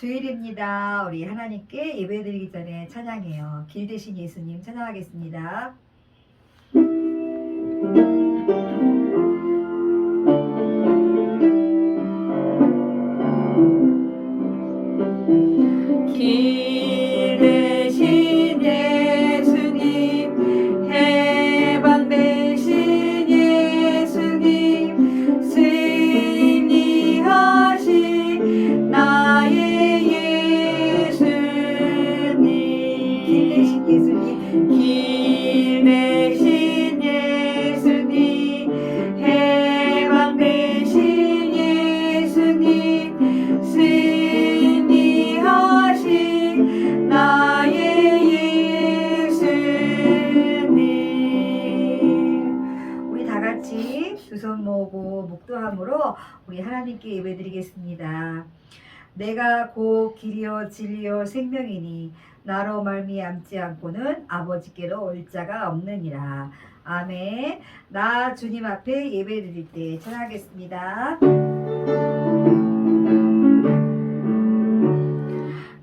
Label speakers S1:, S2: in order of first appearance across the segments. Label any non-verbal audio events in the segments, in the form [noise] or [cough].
S1: 주일입니다. 우리 하나님께 예배드리기 전에 찬양해요. 길 대신 예수님 찬양하겠습니다. 우리 하나님께 예배드리겠습니다. 내가 곧 길이요 진리요 생명이니 나로 말미암지 않고는 아버지께로 올 자가 없느니라. 아멘. 나 주님 앞에 예배드릴 때 찬양하겠습니다.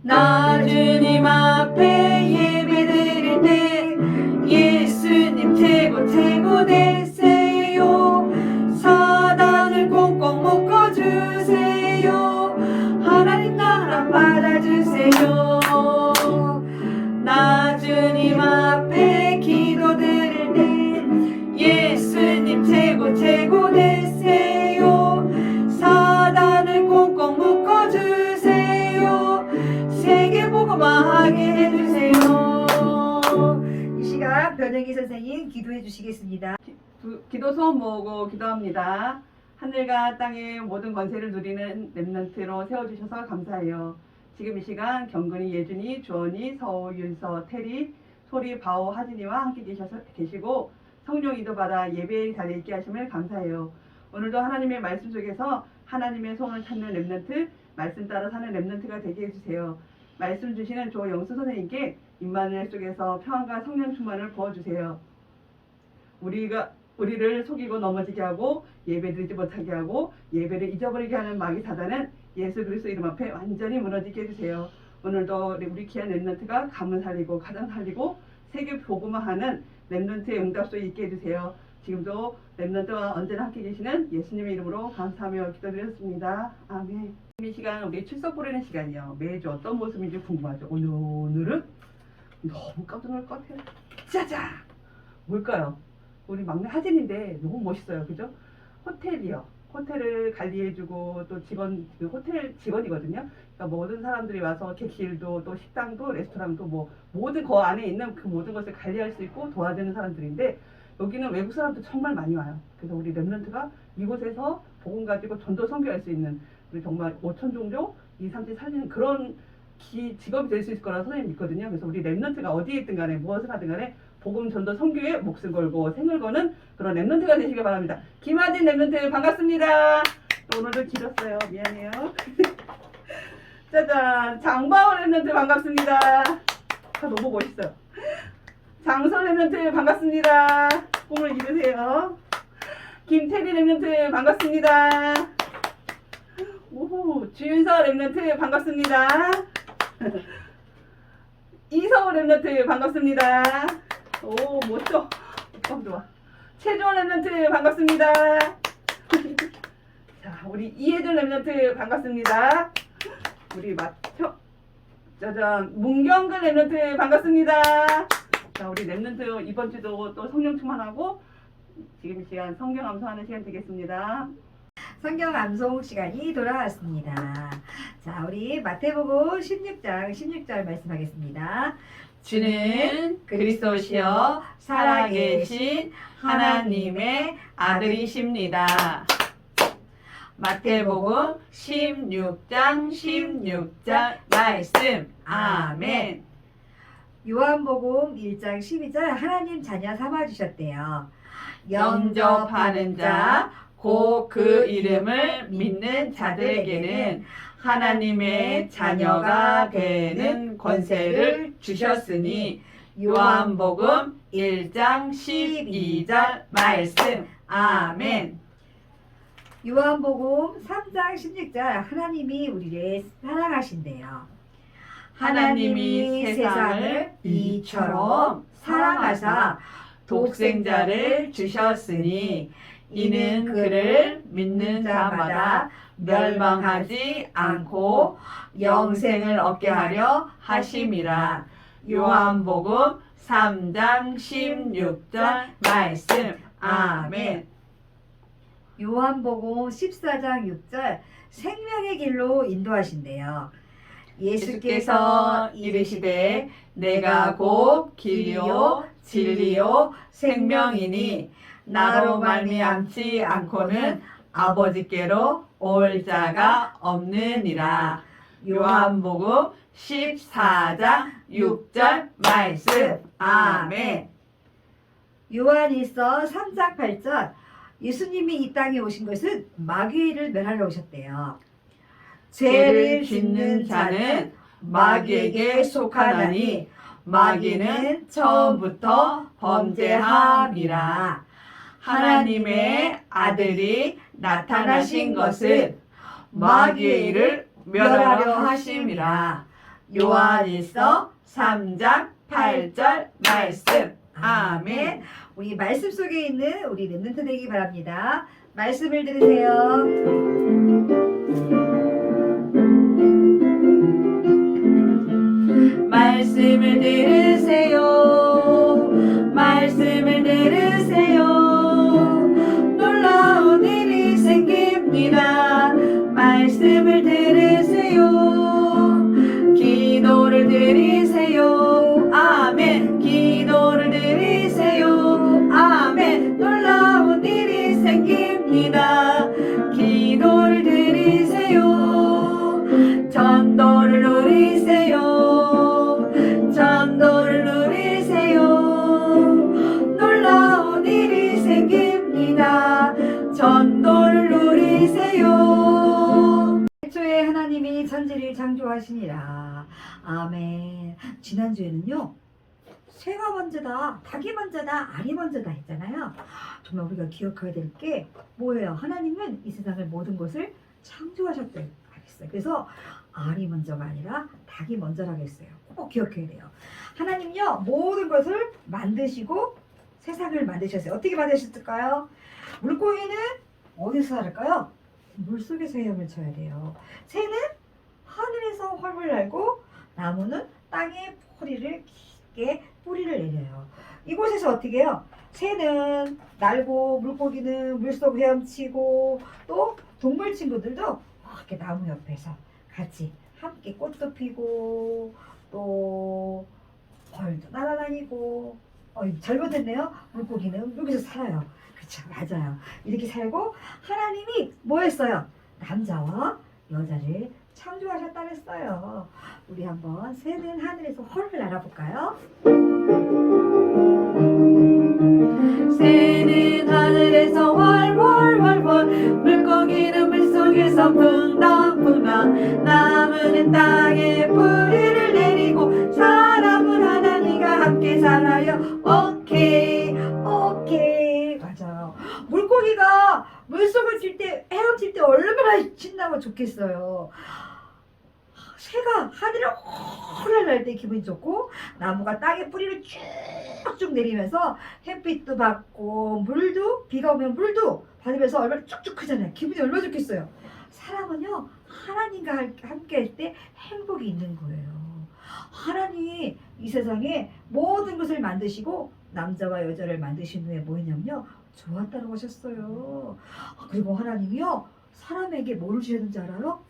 S1: 나 주님 앞에 예배드릴 때 예수님 최고 최고 되세 주시겠습니다.
S2: 두- 기도 소원 모으고 기도합니다. 하늘과 땅의 모든 권세를 누리는 랩런트로 세워주셔서 감사해요. 지금 이 시간 경근이, 예준이, 주원이, 서우, 윤서, 테리, 소리, 바오, 하진이와 함께 계셔서, 계시고 성령 이도 받아 예배의 자리에 있게 하심을 감사해요. 오늘도 하나님의 말씀 속에서 하나님의 소원을 찾는 랩런트, 말씀 따라 사는 랩런트가 되게 해주세요. 말씀 주시는 조영수 선생님께 임마누엘 속에서 평안과 성령 충만을 부어주세요. 우리가 우리를 속이고 넘어지게 하고 예배드리지 못하게 하고 예배를 잊어버리게 하는 마귀 사단은 예수 그리스도 이름 앞에 완전히 무너지게 해주세요. 오늘도 우리 귀한 랩런트가 가문 살리고 가정 살리고 세계 복음화하는 랩런트의 응답소에 있게 해주세요. 지금도 랩런트와 언제나 함께 계시는 예수님의 이름으로 감사하며 기도드렸습니다. 아멘. 이 시간 우리 출석 부르는 시간이요. 매주 어떤 모습인지 궁금하죠. 오늘, 오늘은 너무 깜짝 놀랄 것 같아요. 짜잔! 뭘까요? 우리 막내 하진인데 너무 멋있어요. 그죠? 호텔이요. 호텔을 관리해주고 또 직원, 그 호텔 직원이거든요. 그러니까 모든 사람들이 와서 객실도 또 식당도 레스토랑도 뭐 모든 그 안에 있는 그 모든 것을 관리할 수 있고 도와주는 사람들인데 여기는 외국 사람도 정말 많이 와요. 그래서 우리 랩런트가 이곳에서 복음 가지고 전도 선교할 수 있는 우리 정말 5천 종족 이 삼지 살리는 그런 기, 직업이 될 수 있을 거라 선생님 믿거든요. 그래서 우리 랩런트가 어디에 있든 간에 무엇을 하든 간에 복음 전도 선교에 목숨 걸고 생을 거는 그런 랩런트가 되시길 바랍니다. 김하진 랩런트 반갑습니다. 또 오늘도 길었어요. 미안해요. [laughs] 짜잔 장바오 랩런트 반갑습니다. 다 너무 멋있어요. 장선 랩런트 반갑습니다. 꿈을 이루세요. 김태리 랩런트 반갑습니다. 오호 주윤서 랩런트 반갑습니다. [laughs] 이서우 랩런트 반갑습니다. 오 멋져. 어, 좋아. 최종 랩런트 반갑습니다. [laughs] 자 우리 이혜준 랩런트 반갑습니다. 우리 마혀 짜잔 문경근 랩런트 반갑습니다. 자 우리 랩런트 이번 주도 또 성령 충만하고 지금 이 시간 성경 암송하는 시간 되겠습니다.
S1: 성경 암송 시간이 돌아왔습니다. 자, 우리 마태복음 16장 16절 말씀하겠습니다.
S3: 주는 그리스도시여 살아계신 하나님의 아들이십니다. 마태복음 16장 16절 말씀 아멘.
S1: 요한복음 1장 12절 하나님 자녀 삼아 주셨대요.
S3: 영접하는 자, 곧 그 이름을 믿는 자들에게는 하나님의 자녀가 되는 권세를 주셨으니 요한복음 1장 12절 말씀 아멘.
S1: 요한복음 3장 16절 하나님이 우리를 사랑하신대요.
S3: 하나님이 세상을 이처럼 사랑하사 독생자를 주셨으니 이는 그를 믿는 자마다 멸망하지 않고 영생을 얻게 하려 하심이라. 요한복음 3장 16절 말씀. 아멘.
S1: 요한복음 14장 6절 생명의 길로 인도하신대요.
S3: 예수께서 이르시되 내가 곧 길이요 진리요 생명이니 나로 말미암지 않고는 아버지께로 올 자가 없느니라. 요한복음 14장 6절 말씀. 아멘.
S1: 요한일서 3장 8절 예수님이 이 땅에 오신 것은 마귀를 멸하러 오셨대요.
S3: 죄를 짓는 자는 마귀에게 속하나니 마귀는 처음부터 범죄함이라. 하나님의 아들이 나타나신 것은 마귀의 일을 멸하려 하심이라. 요한일서 3장 8절 말씀. 아멘.
S1: 우리 말씀 속에 있는 우리 랩런트 되기 바랍니다. 말씀을 들으세요.
S3: 말씀을 들으세요. 아멘.
S1: 지난주에는요. 새가 먼저다, 닭이 먼저다, 알이 먼저다 했잖아요. 정말 우리가 기억해야 될 게 뭐예요? 하나님은 이 세상을 모든 것을 창조하셨다 하겠어요. 그래서 알이 먼저가 아니라 닭이 먼저라고 했어요. 꼭 기억해야 돼요. 하나님요 모든 것을 만드시고 세상을 만드셨어요. 어떻게 만드셨을까요? 물고기는 어디서 살을까요? 물 속에서 헤엄을 쳐야 돼요. 새는 하늘에서 활을 날고 나무는 땅에 뿌리를 깊게 뿌리를 내려요. 이곳에서 어떻게 해요? 새는 날고 물고기는 물속 헤엄치고 또 동물 친구들도 이렇게 나무 옆에서 같이 함께 꽃도 피고 또 벌도 날아다니고 어, 잘못했네요. 물고기는 여기서 살아요. 그렇죠, 맞아요. 이렇게 살고 하나님이 뭐 했어요? 남자와 여자를 창조하셨다 그랬어요. 우리 한번 새는 하늘에서 헐을 날아볼까요?
S3: 새는 하늘에서 월월월월 물고기는 물속에서 풍덩풍덩 나무는 땅에 뿌리를 내리고 사람은 하나님과 함께 살아요 오케이
S1: 오케이 맞아요. 물고기가 물속을 칠때 헤엄칠 때 얼마나 신나고 좋겠어요. 새가 헐날때 기분이 좋고 나무가 땅에 뿌리를 쭉쭉 내리면서 햇빛도 받고 물도 비가 오면 물도 받으면서 얼마나 쭉쭉 크잖아요. 기분이 얼마나 좋겠어요. 사람은요 하나님과 할- 함께 할 때 행복이 있는 거예요. 하나님이 이 세상에 모든 것을 만드시고 남자와 여자를 만드신 후에 뭐 했냐면요 좋았다고 하셨어요. 아, 그리고 하나님이요 사람에게 뭐를 주셨는지 알아요?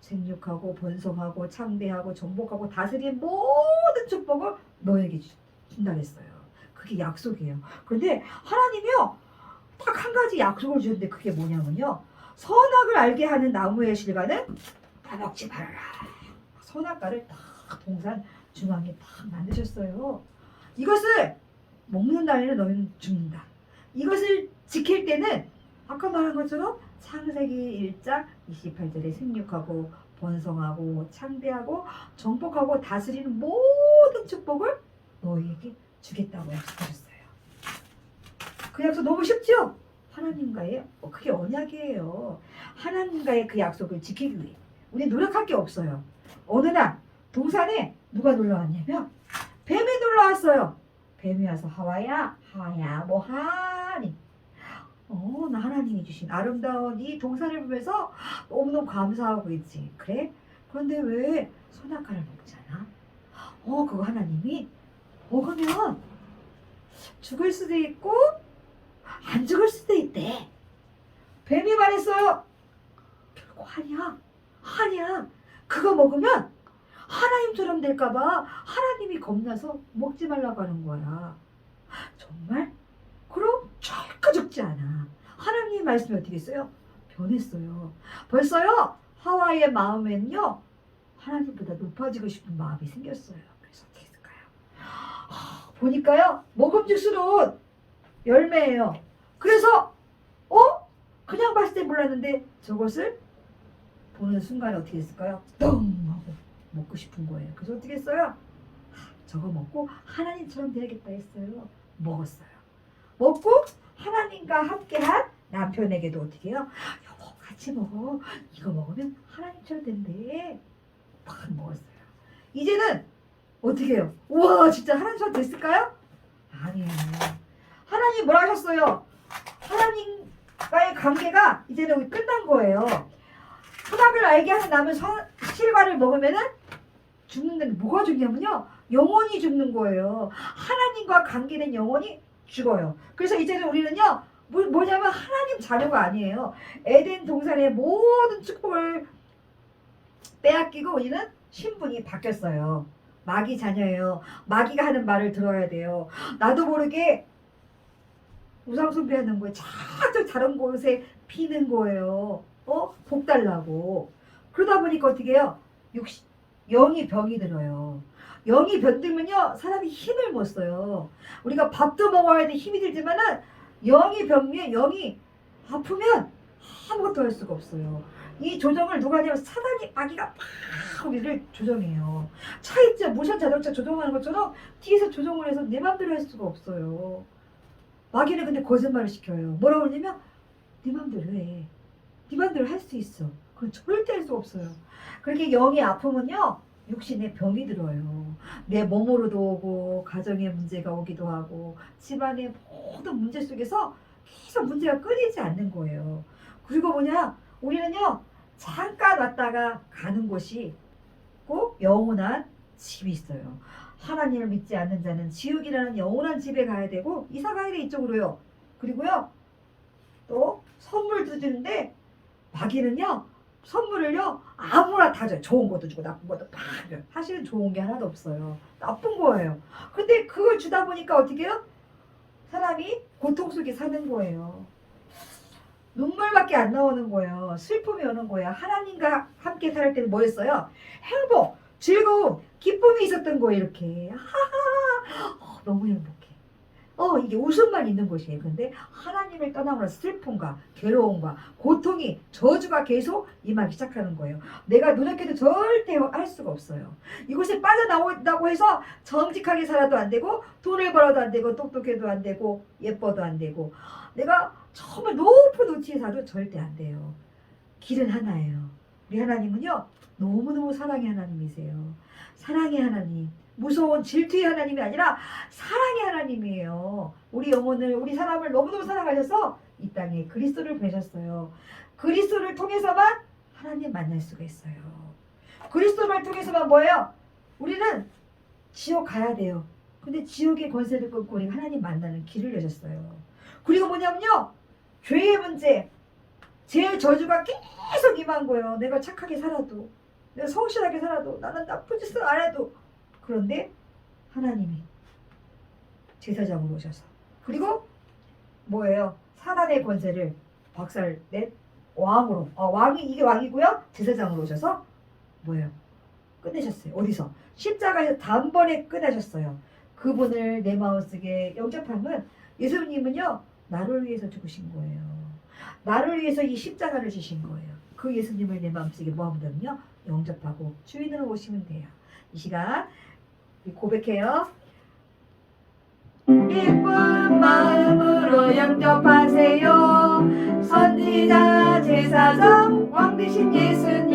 S1: 생육하고 번성하고 창대하고 정복하고 다스리는 모든 축복을 너에게 주- 준다 그랬어요. 그게 약속이에요. 그런데 하나님이요 딱 한 가지 약속을 주셨는데 그게 뭐냐면요 선악을 알게 하는 나무의 실과는 따먹지 말아라. 선악과를 딱 동산 중앙에 딱 만드셨어요. 이것을 먹는 날에는 너희는 죽는다. 이것을 지킬 때는 아까 말한 것처럼 창세기 1장 28절에 생육하고 번성하고 창대하고 정복하고 다스리는 모든 축복을 너희에게 주겠다고 약속하셨어요. 그 약속 너무 쉽죠? 하나님과의 어, 그게 언약이에요. 하나님과의 그 약속을 지키기 위해 우리 노력할 게 없어요. 어느 날 동산에 누가 놀러 왔냐면 뱀이 놀러 왔어요. 뱀이 와서 하와야 하와야 뭐 하니 어, 나 하나님이 주신 아름다운 이 동산을 보면서 너무너무 감사하고 있지. 그래? 그런데 왜 선악과를 먹잖아? 어, 그거 하나님이 먹으면 죽을 수도 있고 안 죽을 수도 있대. 뱀이 말했어요. 결코 아니야. 아니야. 그거 먹으면 하나님처럼 될까봐 하나님이 겁나서 먹지 말라고 하는 거야. 정말? 그럼 절대 죽지 않아. 하나님 말씀이 어떻게 했어요? 변했어요. 벌써요. 하와이의 마음에는요. 하나님보다 높아지고 싶은 마음이 생겼어요. 그래서 어떻게 했을까요? 하, 보니까요. 먹음직스러운 열매예요. 그래서 어? 그냥 봤을 때 몰랐는데 저것을 보는 순간에 어떻게 됐을까요? 똥 하고 먹고 싶은 거예요. 그래서 어떻게 했어요? 하, 저거 먹고 하나님처럼 돼야겠다 했어요. 먹었어요. 먹고 하나님과 함께한 남편에게도 어떻게 해요? 여보 같이 먹어. 이거 먹으면 하나님처럼 된대. 팍 먹었어요. 이제는 어떻게 해요? 우와 진짜 하나님처럼 됐을까요? 아니에요. 하나님 뭐라 하셨어요? 하나님과의 관계가 이제는 끝난 거예요. 선악을 알게 하는 남은 선, 실과를 먹으면은 죽는데 뭐가 죽냐면요. 영원히 죽는 거예요. 하나님과 관계된 영혼이 죽어요. 그래서 이제는 우리는요. 뭐, 뭐냐면 하나님 자녀가 아니에요. 에덴 동산의 모든 축복을 빼앗기고 우리는 신분이 바뀌었어요. 마귀 자녀예요. 마귀가 하는 말을 들어야 돼요. 나도 모르게 우상 숭배하는 거예요. 자주 다른 곳에 피는 거예요. 어? 복 달라고. 그러다 보니까 어떻게 해요? 육시, 영이 병이 들어요. 영이 병들면요, 사람이 힘을 못 써요. 우리가 밥도 먹어야 돼 힘이 들지만은 영이 병면 영이 아프면 아무것도 할 수가 없어요. 이 조정을 누가 하냐면 사단이 마귀가 막 우리를 조정해요. 차 있죠 모션 자동차 조정하는 것처럼 뒤에서 조정을 해서 내 맘대로 할 수가 없어요. 마귀는 근데 거짓말을 시켜요. 뭐라고 그러냐면 네 맘대로 해. 네 맘대로 할 수 있어. 그건 절대 할수 없어요. 그렇게 영이 아프면요 육신에 병이 들어요. 내 몸으로도 오고 가정에 문제가 오기도 하고 집안의 모든 문제 속에서 계속 문제가 끊이지 않는 거예요. 그리고 뭐냐 우리는요 잠깐 왔다가 가는 곳이 꼭 영원한 집이 있어요. 하나님을 믿지 않는 자는 지옥이라는 영원한 집에 가야 되고 이사 가야 돼 이쪽으로요. 그리고요 또 선물도 주는데 마귀는요 선물을요 아무나 다 줘요. 좋은 것도 주고 나쁜 것도 다 줘요. 사실은 좋은 게 하나도 없어요. 나쁜 거예요. 근데 그걸 주다 보니까 어떻게 해요? 사람이 고통 속에 사는 거예요. 눈물밖에 안 나오는 거예요. 슬픔이 오는 거예요. 하나님과 함께 살 때는 뭐였어요? 행복, 즐거움, 기쁨이 있었던 거예요. 이렇게 하하, 어, 너무 행복해. 어 이게 웃음만 있는 곳이에요. 근데 하나님을 떠나므로 슬픔과 괴로움과 고통이 저주가 계속 임하기 시작하는 거예요. 내가 노력해도 절대 할 수가 없어요. 이곳에 빠져나온다고 해서 정직하게 살아도 안 되고 돈을 벌어도 안 되고 똑똑해도 안 되고 예뻐도 안 되고 내가 정말 높은 위치에 사도 절대 안 돼요. 길은 하나예요. 우리 하나님은요 너무너무 사랑의 하나님이세요. 사랑의 하나님. 무서운 질투의 하나님이 아니라 사랑의 하나님이에요. 우리 영혼을 우리 사람을 너무너무 사랑하셔서 이 땅에 그리스도를 보내셨어요. 그리스도를 통해서만 하나님 만날 수가 있어요. 그리스도를 통해서만 뭐예요? 우리는 지옥 가야 돼요. 근데 지옥의 권세를 끊고 우리 하나님 만나는 길을 여셨어요. 그리고 뭐냐면요. 죄의 문제, 죄의 저주가 계속 임한 거예요. 내가 착하게 살아도, 내가 성실하게 살아도, 나는 나쁜 짓을 안 해도. 그런데 하나님이 제사장으로 오셔서 그리고 뭐예요? 사단의 권세를 박살낸 왕으로 어, 왕이 이게 왕이고요. 제사장으로 오셔서 뭐예요? 끝내셨어요. 어디서? 십자가에서 단번에 끝내셨어요. 그분을 내 마음속에 영접하면 예수님은요 나를 위해서 죽으신 거예요. 나를 위해서 이 십자가를 지신 거예요. 그 예수님을 내 마음속에 모아보면요 영접하고 주인으로 오시면 돼요. 이 시간 고백해요.
S3: 기쁜 마음으로 영접하세요 선지자 제사장 왕 되신 예수님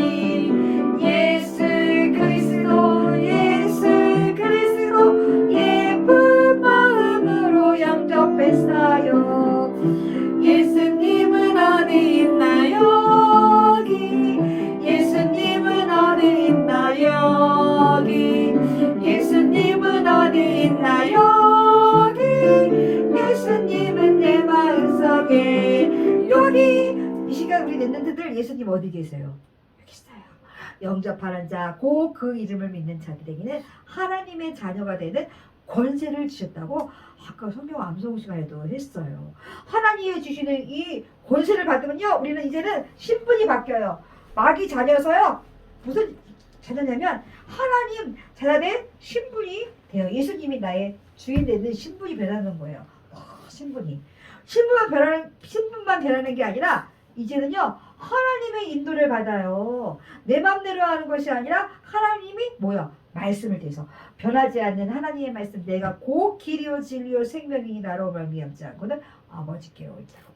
S1: 랩런트들 예수님 어디 계세요? 여기 있어요. 영접하는 자, 고 그 이름을 믿는 자들에게는 하나님의 자녀가 되는 권세를 주셨다고 아까 성경 암송 시간에도 했어요. 하나님이 주시는 이 권세를 받으면요, 우리는 이제는 신분이 바뀌어요. 마귀 자녀서요. 무슨 자녀냐면 하나님 자녀된 신분이 돼요. 예수님이 나의 주인 되는 신분이 변하는 거예요. 어, 신분이 신분만 변하는 신분만 변하는 게 아니라 이제는요 하나님의 인도를 받아요. 내 맘대로 하는 것이 아니라 하나님이 뭐야 말씀을 대서 변하지 않는 하나님의 말씀 내가 곧 길이요 진리요 생명이니 나로 말미암지 않고는 아버지께 올지라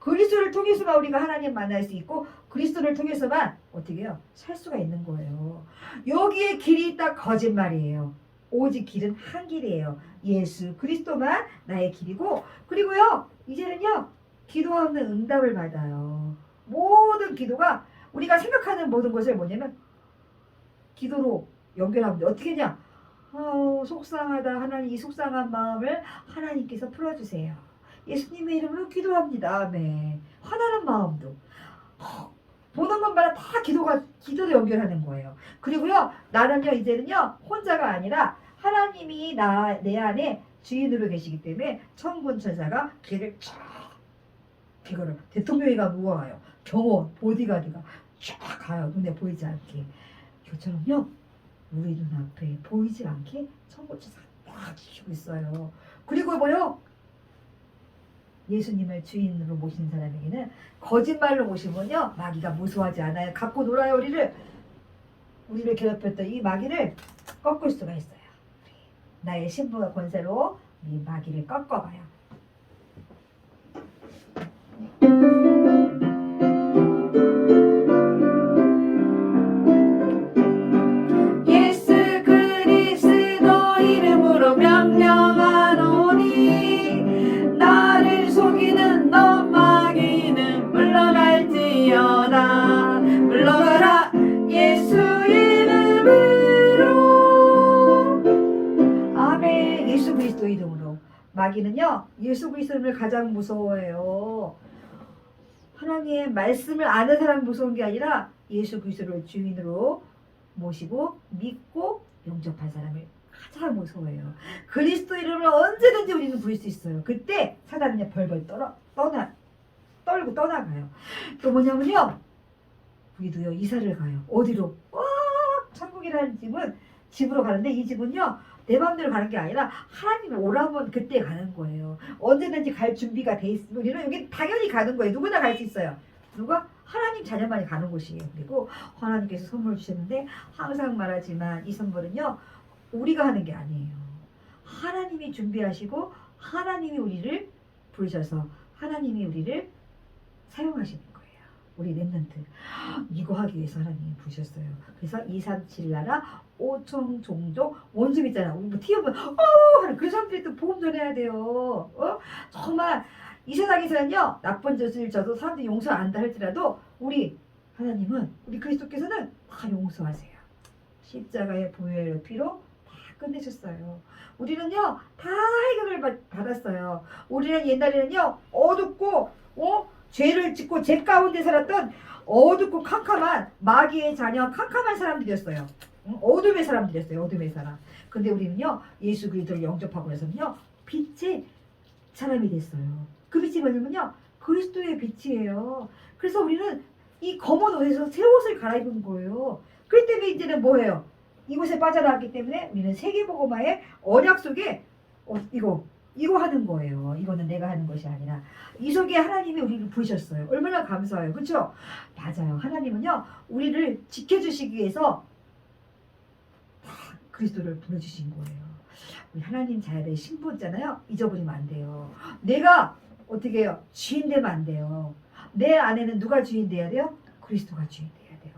S1: 그리스도를 통해서만 우리가 하나님 만날 수 있고 그리스도를 통해서만 어떻게 해요 살 수가 있는 거예요. 여기에 길이 딱 거짓말이에요. 오직 길은 한 길이에요. 예수 그리스도만 나의 길이고 그리고요 이제는요 기도하는 응답을 받아요. 모든 기도가 우리가 생각하는 모든 것을 뭐냐면 기도로 연결하면 돼. 어떻게 냐 어, 속상하다 하나님 이 속상한 마음을 하나님께서 풀어주세요. 예수님의 이름으로 기도합니다. 네. 화나는 마음도 어, 보는 것마다 다 기도가 기도로 연결하는 거예요. 그리고요 나는요 이제는요 혼자가 아니라 하나님이 나 내 안에 주인으로 계시기 때문에 천군 천사가 길을 쫙 이거를 대통령이 가 무어가요. 경호 보디가드가 쫙 가요. 눈에 보이지 않게. 이것처럼요. 우리 눈앞에 보이지 않게 딱 지키고 있어요. 그리고 뭐요? 예수님을 주인으로 모시는 사람에게는 거짓말로 모시면요 마귀가 무서워하지 않아요. 갖고 놀아요 우리를 우리를 괴롭혔던 이 마귀를 꺾을 수가 있어요. 나의 신부와 권세로 이 마귀를 꺾어봐요. 마귀는요, 예수 그리스도를 가장 무서워해요. 하나님의 말씀을 아는 사람 무서운 게 아니라 예수 그리스도를 주인으로 모시고 믿고 영접한 사람을 가장 무서워해요. 그리스도 이름을 언제든지 우리는 부를 수 있어요. 그때 사단은 벌벌 떨어, 떠나, 떨고 떠나가요. 또 뭐냐면요, 우리도요, 이사를 가요. 어디로? 와, 천국이라는 집은 집으로 가는데 이 집은요, 내 마음대로 가는 게 아니라 하나님 오라면 그때 가는 거예요. 언제든지 갈 준비가 돼 있으면 우리는 여기 당연히 가는 거예요. 누구나 갈 수 있어요. 누가 하나님 자녀만이 가는 곳이에요. 그리고 하나님께서 선물 주셨는데 항상 말하지만 이 선물은요 우리가 하는 게 아니에요. 하나님이 준비하시고 하나님이 우리를 부르셔서 하나님이 우리를 사용하시는 거예요. 우리 랩런트 이거 하기 위해서 하나님이 부르셨어요. 그래서 237 나라 5천 종족 원수 있잖아. 우리 뭐 튀어면 어 하는 그 사람들이 또 복음 전해야 돼요. 어 정말 이 세상에서는요 나쁜 짓을 져도 사람들이 용서 안 한다 할지라도 우리 하나님은 우리 그리스도께서는 다 용서하세요. 십자가의 보혈의 피로 다 끝내셨어요. 우리는요 다 해결을 받- 받았어요. 우리는 옛날에는요 어둡고 어 죄를 짓고 죄 가운데 살았던 어둡고 캄캄한 마귀의 자녀 캄캄한 사람들이었어요. 응? 어둠의 사람들이었어요. 어둠의 사람. 근데 우리는요 예수 그리스도를 영접하고 나서는요 빛의 사람이 됐어요. 그 빛이 뭐냐면요 그리스도의 빛이에요. 그래서 우리는 이 검은 옷에서 새 옷을 갈아입은 거예요. 그렇기 때문에 이제는 뭐예요? 이곳에 빠져나왔기 때문에 우리는 세계보고마의 언약 속에 어, 이거 이거 하는 거예요. 이거는 내가 하는 것이 아니라 이 속에 하나님이 우리를 부르셨어요. 얼마나 감사해요. 그렇죠? 맞아요. 하나님은요 우리를 지켜주시기 위해서 다 그리스도를 보내주신 거예요. 우리 하나님 자녀의 신부잖아요. 잊어버리면 안 돼요. 내가 어떻게 해요? 주인 되면 안 돼요. 내 안에는 누가 주인 돼야 돼요? 그리스도가 주인 돼야 돼요.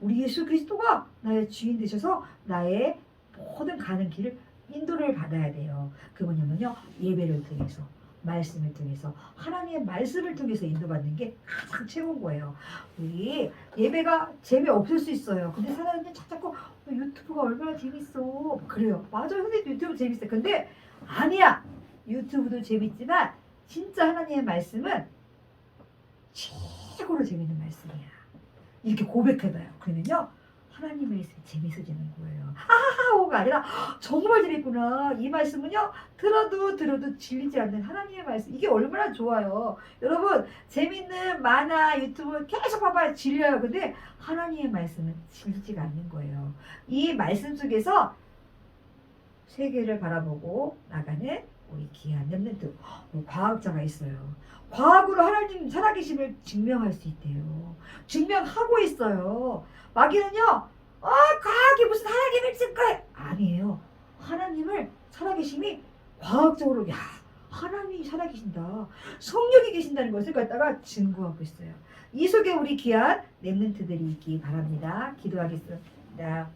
S1: 우리 예수 그리스도가 나의 주인 되셔서 나의 모든 가는 길을 인도를 받아야 돼요. 그 뭐냐면요. 예배를 통해서 말씀을 통해서 하나님의 말씀을 통해서 인도받는 게 가장 최고인 거예요. 우리 예배가 재미없을 수 있어요. 근데 사람들이 자꾸 어, 유튜브가 얼마나 재밌어. 그래요. 맞아요. 근데 유튜브 재밌어요. 근데 아니야. 유튜브도 재밌지만 진짜 하나님의 말씀은 최고로 재밌는 말씀이야. 이렇게 고백해봐요. 그러면요. 하나님의 말씀이 재밌어지는 거예요. 아하하가 아니라 정말 재밌구나. 이 말씀은요. 들어도 들어도 질리지 않는 하나님의 말씀. 이게 얼마나 좋아요. 여러분 재밌는 만화 유튜브 계속 봐봐야 질려요. 근데 하나님의 말씀은 질리지가 않는 거예요. 이 말씀 속에서 세계를 바라보고 나가는 우리 귀한 렘넌트 과학자가 있어요. 과학으로 하나님 살아계심을 증명할 수 있대요. 증명하고 있어요. 마귀는요, 아 과학이 무슨 하나님을 증거해? 아니에요. 하나님을 살아계심이 과학적으로 야 하나님이 살아계신다. 성령이 계신다는 것을 갖다가 증거하고 있어요. 이 속에 우리 귀한 렘넌트들이 있기 바랍니다. 기도하겠습니다.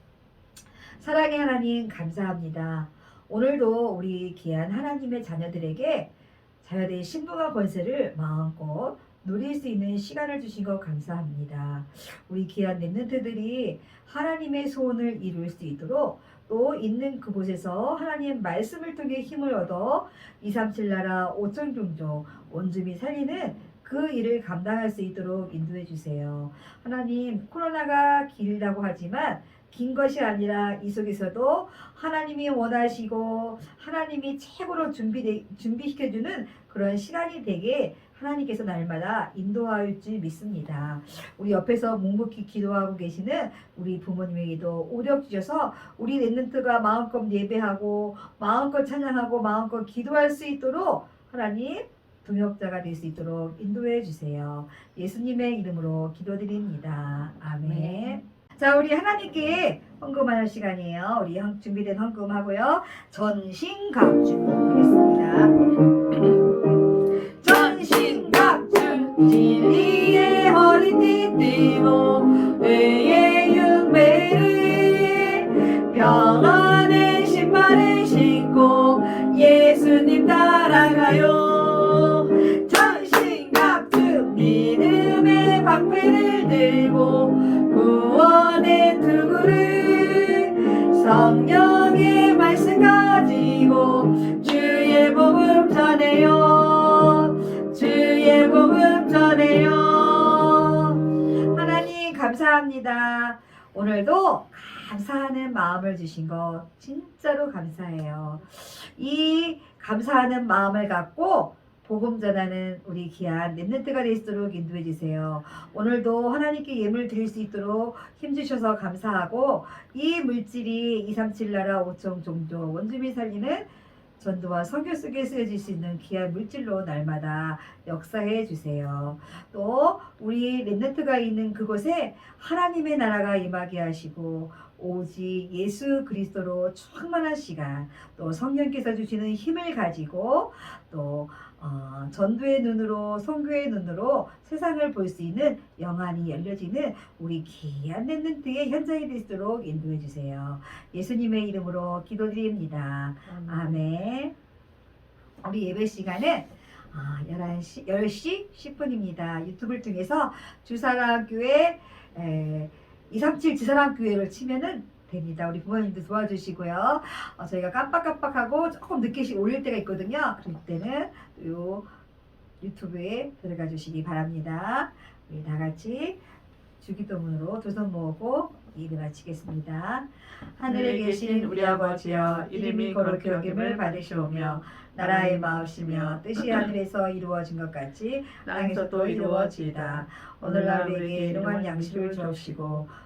S1: 사랑의 하나님 감사합니다. 오늘도 우리 귀한 하나님의 자녀들에게 자녀들의 신부가 권세를 마음껏 누릴 수 있는 시간을 주신 것 감사합니다. 우리 귀한 렘넌트들이 하나님의 소원을 이룰 수 있도록 또 있는 그곳에서 하나님의 말씀을 통해 힘을 얻어 237 나라 5천 종족 온주민 살리는 그 일을 감당할 수 있도록 인도해 주세요. 하나님 코로나가 길다고 하지만 긴 것이 아니라 이 속에서도 하나님이 원하시고 하나님이 최고로 준비 준비시켜주는 그런 시간이 되게 하나님께서 날마다 인도할 줄 믿습니다. 우리 옆에서 묵묵히 기도하고 계시는 우리 부모님에게도 오력 주셔서 우리 랩런트가 마음껏 예배하고 마음껏 찬양하고 마음껏 기도할 수 있도록 하나님 동역자가 될 수 있도록 인도해 주세요. 예수님의 이름으로 기도드립니다. 아멘. 자, 우리 하나님께 헌금하는 시간이에요. 우리 헌- 준비된 헌금하고요. 전신갑주 하겠습니다. [clears throat] 전신갑주 진리의 허리띠 띠고 오늘도 감사하는 마음을 주신 것 진짜로 감사해요 이 감사하는 마음을 갖고 복음 전하는 우리 귀한 랩런트가 될수 있도록 인도해 주세요. 오늘도 하나님께 예물 드릴 수 있도록 힘주셔서 감사하고 이 물질이 237 나라 5천 종족 원주민 살리는 전도와 선교 속에 쓰여질 수 있는 귀한 물질로 날마다 역사해 주세요. 또 우리 랩런트가 있는 그곳에 하나님의 나라가 임하게 하시고 오직 예수 그리스도로 충만한 시간 또 성령께서 주시는 힘을 가지고 또 어, 전도의 눈으로 선교의 눈으로 세상을 볼 수 있는 영안이 열려지는 우리 귀한 랩런트의 현장이 있도록 인도해 주세요. 예수님의 이름으로 기도드립니다. 아멘. 우리 예배 시간은 아, 11시, 10시 10분입니다. 유튜브를 통해서 주사랑교회 에, 237 주사랑교회를 치면은 됩니다. 우리 부모님도 도와주시고요. 어, 저희가 깜빡깜빡하고 조금 늦게 올릴 때가 있거든요. 그럴 때는 요 유튜브에 들어가 주시기 바랍니다. 우리 다 같이 주기도문으로 두 손 모으고 예배 마치겠습니다. 하늘에 계신 우리 아버지여 이름이 거룩히 여김을 받으시오며 나라의 마음이며 뜻이 [clears throat] 하늘에서 이루어진 것 같이 땅에서 또 이루어지이다. 오늘날 우리에게 일용할 양식을 주옵시고